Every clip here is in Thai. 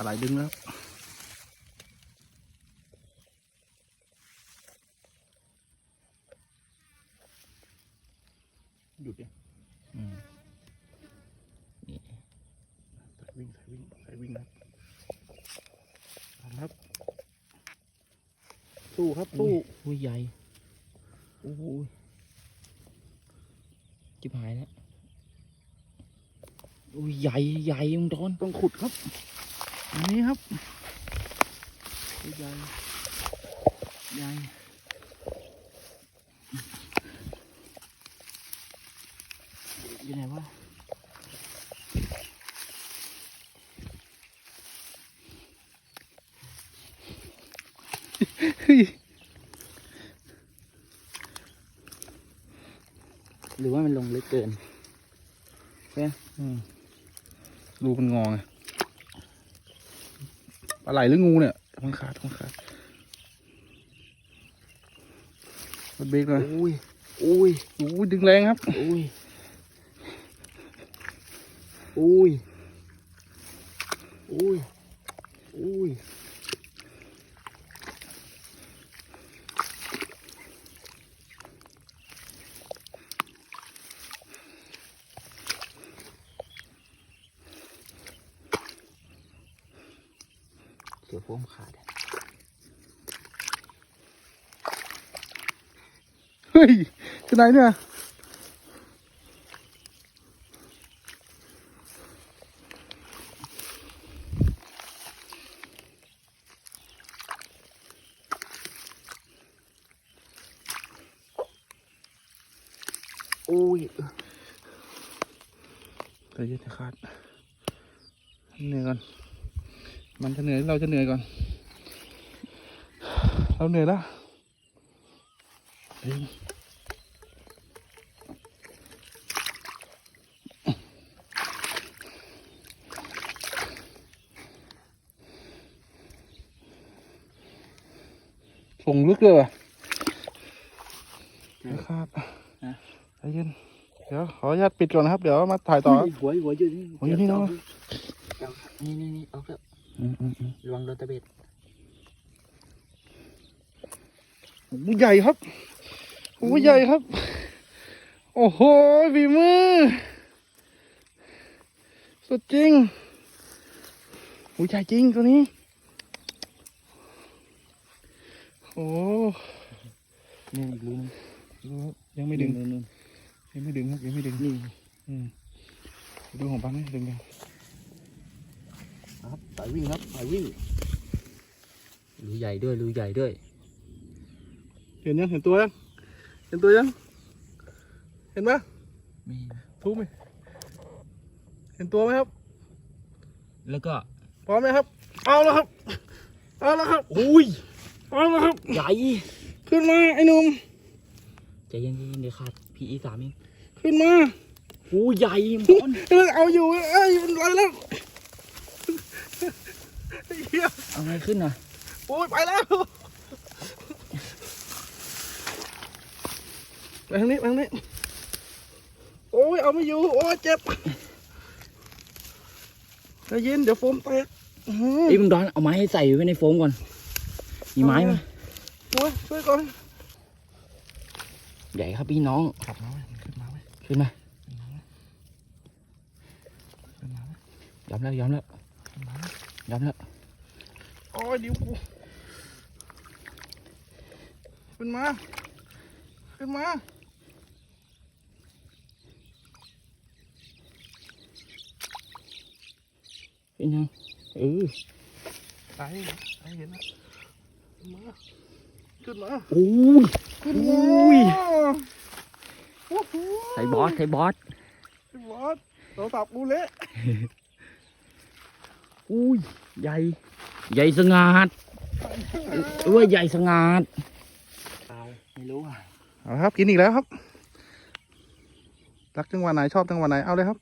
ปลาไหลดึงแล้วครับหยุดยังอืมนี่สายวิ่งสายวิ่งสายวิ่งครับเอาละครับสู้ครับสู้อุ้ยใหญ่โอ้โหจิบหายแล้วอุ้ยใหญ่ใหญ่มึงโดนต้องขุดครับ อันนี้ครับใหญ่ใหญ่อยู่ไหนวะเฮ้ยหรือว่ามันลงลึกเกินอืมรูมันงอไง ไหลหรืองูเนี่ยมันขาดมันขาดมันเบรกเลยอุ้ยอุ้ยโอ้ยดึงแรงครับอุ้ยอุ้ยอุ้ยอุ้ย เสือโฟมขาดอะเฮ้ยที่ไหนเนี่ยอุ้ยใจเย็นจะขาดเหนื่อยก่อน มันจะเหนื่อยเราจะเหนื่อยก่อน เราเหนื่อยแล้วเฮ้ยส่งลึกเลยว่ะจะขาดใจเย็นเดี๋ยวขออนุญาตปิดก่อนนะครับ เดี๋ยวมาถ่ายต่อครับหัวหัวอยู่นี่หัวอยู่นี่เนอะเอานี่นี่นี่ออกแล้ว อืมอืมอืมระวังโดนตะเบ็ดโอ้โหใหญ่ครับโอ้โหใหญ่ครับ โอ้โหฝีมือ สุดจริงโอ้ใหญ่จริงตัวนี้โอ้นี่อีกรูนึงดูครับยังไม่ดึงนู่นนู่นยังไม่ดึงครับยังไม่ดึงนี่อืมดูของปั๊มนี่ดึงยังครับ สายวิ่งครับสายวิ่งรูใหญ่ด้วยรูใหญ่ด้วย เห็นยังเห็นตัวยังเห็นตัวยัง เห็นไหมมีทูไหมเห็นตัวไหมครับ แล้วก็พร้อมไหมครับ เอาแล้วครับ เอาแล้วครับอุ้ยเอาแล้วครับใหญ่ขึ้นมาไอ้หนุ่มใจเย็นใจเย็นเดี๋ยวขาดพีอีสามเองขึ้นมาโอ้ใหญ่ต้นเออเอาอยู่เอ้ยมันลอยแล้วไอ้ เหี้ยเอาไงขึ้นอะโอ้ยไปแล้วไปทางนี้ไปทางนี้โอ้ยเอาไม่อยู่โอ้ยเจ็บใจเย็นเดี๋ยวโฟมแตกอื้อหือไอ้ยมึงดอนเอาไม้ให้ใส่ไว้ในโฟมก่อนมีไม้ไหมโอ้ยช่วยก่อนใหญ่ครับพี่น้องขับมาไหมขึ้นมาไหมขึ้นมาขึ้นมาไหมยอมแล้วยอมแล้วขึ้นมาไหมยอมแล้วโอ้ยเดี๋ยวกูขึ้นมา ขึ้นมา เป็นยังเออตายตายเห็นแล้วขึ้นมาขึ้นมาโอ้ยขึ้นอุ้มายโอ้โหใส่บอสใส่บอสไอ้บอสโทรศัพท์กูเละอุ้ย ใหญ่ ใหญ่สงัดเอ้ยใหญ่สงัดตายไม่รู้อะเอาละครับ กินอีกแล้วครับ รักจังหวะไหนชอบจังหวะไหนเอาเลยครับ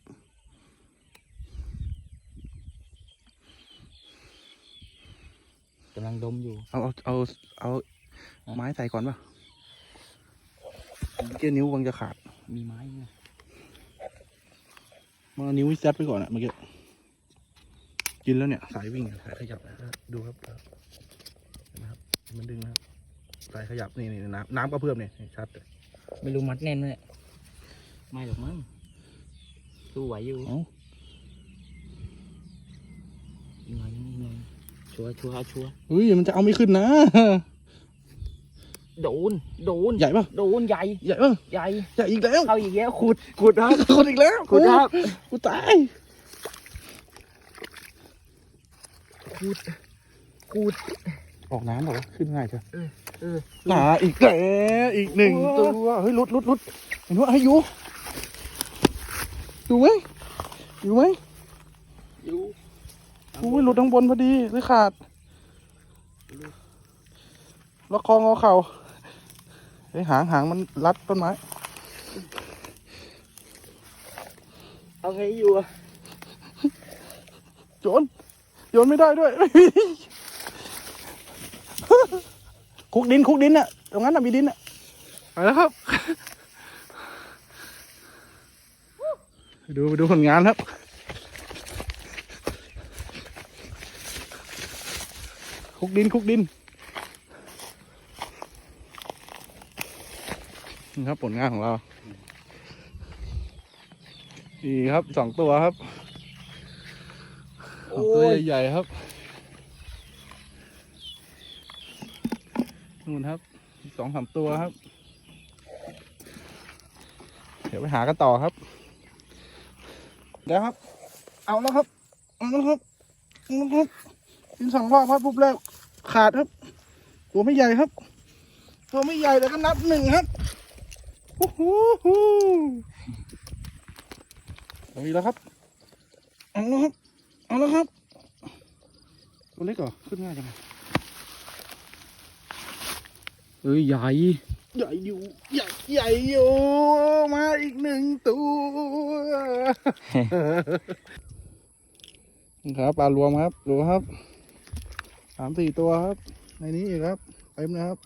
กำลังดมอยู่ เอาเอาเอาเอาอะไม้ใส่ก่อนป่ะเมื่อกี้นิ้ววังจะขาด มีไม้ไหมมาเอานิ้วซัดไปก่อนอะเมื่อกี้ กินแล้วเนี่ย สายวิ่งสายขยับนะครับดูครับนะครับ มันดึงนะครับสายขยับนี่นี่น้ำน้ำก็เพิ่มเนี่ยนี่ชัดเลยไม่รู้มัดแน่นไหมเนี่ยไม่หรอกมั้งสู้ไหวอยู่เอ้าอีกหน่อยนึงอีกหน่อยชัวร์ชัวร์เอาชัวร์เฮ้ยมันจะเอาไม่ขึ้นนะโดน โดน ใหญ่ปะโดนใหญ่ ใหญ่ปะใหญ่ ใหญ่อีกแล้วเข้าอีกแล้ว ขุด ขุดครับคนอีกแล้ว ขุดครับ กูตาย ขุดขุดออกน้ำเหรอวะขึ้นง่ายจ้ะเออหนาอีกแล้วอีกหนึ่งโอ้ตัวเฮ้ยหลุดหลุดหลุดเห็นว่าให้อยู่อยู่ไหมอยู่ไหมอยู่อุ้ยหลุดทั้งบนพอดีเลยขาดล็อกคองอเข่าไอ้ยหางหางมันรัดต้นไม้ เอาไงอยู่อะโยน โยนไม่ได้ด้วย คุกดินคุกดินน่ะ ตรงนั้นน่ะมีดินน่ะไปแล้วครับไปดูไปดูผลงานครับคุกดินคุกดินนี่ครับผลงานของเรานี่ครับสองตัวครับสอง ตัวใหญ่ๆครับนู่นครับอีกสองสามตัวครับ เดี๋ยวไปหากันต่อครับเดี๋ยวครับ เอาแล้วครับเอาแล้วครับเอาแล้วครับกินสองรอบครับปุ๊บแล้วขาดครับ ตัวไม่ใหญ่ครับ ตัวไม่ใหญ่แต่ก็นับหนึ่งครับโอ้โหเอาอีกแล้วครับเอาแล้วครับ เอาแล้วครับ ตัวเล็กเหรอ ขึ้นง่ายจังเลยเอ้ยใหญ่ ใหญ่อยู่ ใหญ่ใหญ่อยู่ มาอีกหนึ่งตัวนี่ครับปลารวมครับดูครับสามสี่ตัวครับ ในนี้อีกครับเต็มนะครับ